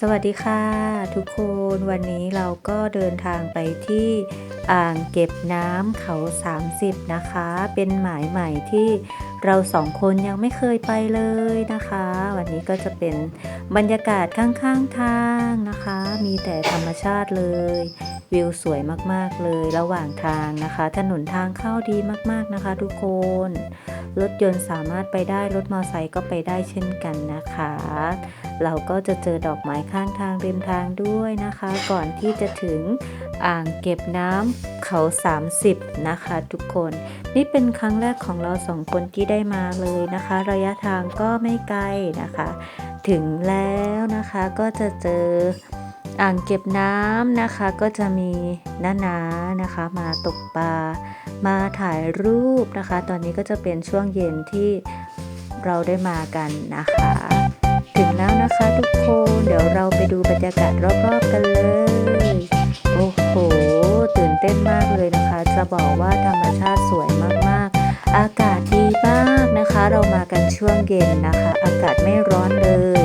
สวัสดีค่ะ ทุกคนวันนี้เราก็เดินทางไปที่อ่างเก็บน้ำเขา 30 นะคะ เป็นหมายใหม่ที่เราสองคนยังไม่เคยไปเลยนะคะ วันนี้ก็จะเป็นบรรยากาศข้างๆทางนะคะ มีแต่ธรรมชาติเลย วิวสวยมากๆเลยระหว่างทางนะคะ ถนนทางเข้าดีมากๆนะคะ ทุกคน รถยนต์สามารถไปได้รถมอเตอร์ไซค์ก็ไปได้เช่นกันนะคะ เราก็จะเจอดอกไม้ข้างทางริมทางด้วยนะคะ ก่อนที่จะถึงอ่างเก็บน้ำเขา 30 นะคะ ทุกคน นี่เป็นครั้งแรกของเราสองคนที่ได้มาเลยนะคะ ระยะทางก็ไม่ไกลนะคะ ถึงแล้วนะคะก็จะเจอ อ่างเก็บน้ำนะคะก็จะมีน้านานะคะ มาตกปลามาถ่ายรูปนะคะ ตอนนี้ก็จะเป็นช่วงเย็นที่เราได้มากันนะคะ ถึงแล้วนะคะทุกคนเดี๋ยวเราไปดูบรรยากาศรอบๆกันเลย โอ้โห ตื่นเต้นมากเลยนะคะ จะบอกว่าธรรมชาติสวยมากๆ อากาศดีมากนะคะ เรามากันช่วงเย็นนะคะ อากาศไม่ร้อนเลย